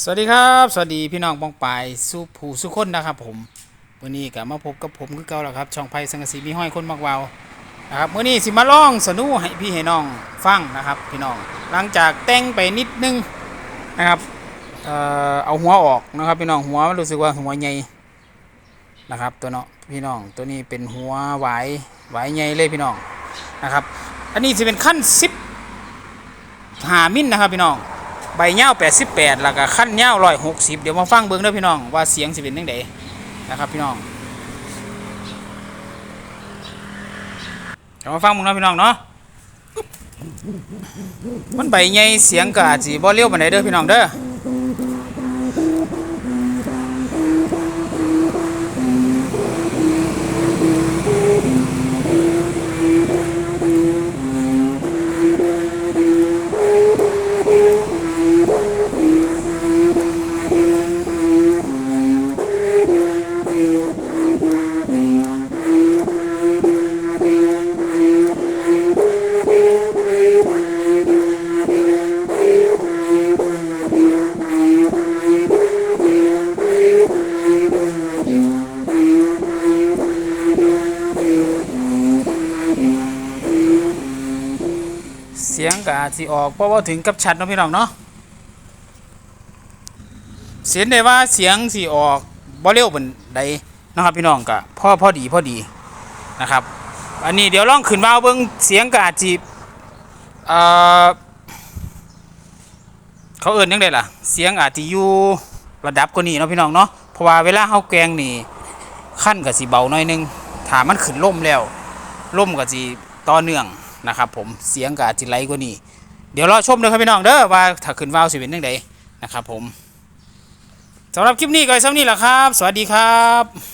สวัสดีครับ สวัสดีพี่น้องปองปายสุผู้สุคนนะครับผมวันนี้ก็มาพบกับผมคือเก่าแล้วครับ ช่องไพ่สังกะสีมีห้อยคนมักเวาวนะครับวันนี้สิมาล่องสนุให้พี่ให้น้องฟังนะครับ พี่น้องหลังจากแต่งไปนิดนึงนะครับเอ่อเอาหัวออกนะครับ พี่น้องหัวมันรู้สึกว่าหัวใหญ่นะครับตัวเนาะพี่น้องตัวนี้เป็นหัวหวายหวายใหญ่เลยพี่น้องนะครับ อันนี้จะเป็นขั้นสิบหามิลนะครับพี่น้อง ใบเงา88แปดแล้วก็ขั้นเงา160เดี๋ยวมาฟังเบิ้งเด้อพี่น้องว่าเสียงสิเป็นยังไงนะครับพี่น้องเดี๋ยวมาฟังมึงเนะพี่น้องเนาะมันใบใหญ่เสียงก็อาจีบ่เร็วปานเด้อพี่น้องเด้อ เสียงก็อาจสิออกเพราะว่าถึงกับชัดเนาะพี่น้องเนาะเสียงได้ว่าเสียงสิออกบ่เร็วปานใดนะครับพี่น้องก็พ่อพ่อดีพ่อดีนะครับ อันนี้เดี๋ยวลองขึ้นมาเอาเบิ่งเสียงก็อาจสิเอ่อเขาเอิ้นจังไดล่ะ เสียงอาจจะอยู่ระดับกว่านี้เนาะพี่น้องเนาะเพราะว่าเวลาเฮาแกงนี่ขั้นก็สิเบาหน่อยนึงถ้ามันขึ้นล่มแล้วล่มก็สิต่อเนื่อง นะครับผมเสียงกับจิไลกว่านี้ เดี๋ยวรอชมเด้อครับพี่น้องเด้อว่าถ้าขึ้นวาวสิเป็นยังไดนะครับผมสำหรับคลิปนี้ก็ไว้ซ้ำนี้แหละครับ สวัสดีครับ